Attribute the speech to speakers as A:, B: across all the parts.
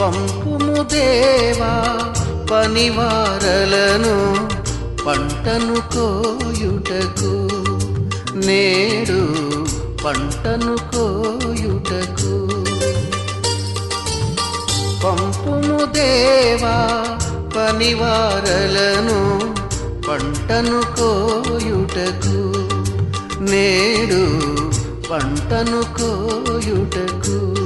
A: పంపుము దేవా పనివారలను పంటను కోయుటకు. నేడు పంటను కోయుటకు. పంపుము దేవా పనివారలను పంటను కోయుటకు. నేడు పంటను కోయుటకు.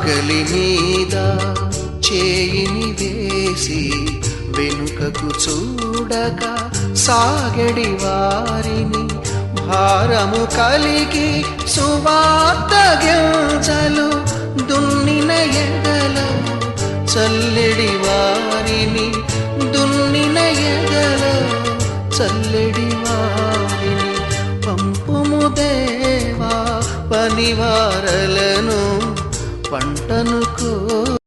A: నాగలి మీద చేయిని వేసి వెనుకకు చూడక సాగడి వారిని భారము కలిగి సువార్త గింజలు దున్నిన ఎడల చల్లెడి వారిని దున్నిన ఎడల చల్లెడి వారిని పంపుము దేవా పనివారలను పంటను కో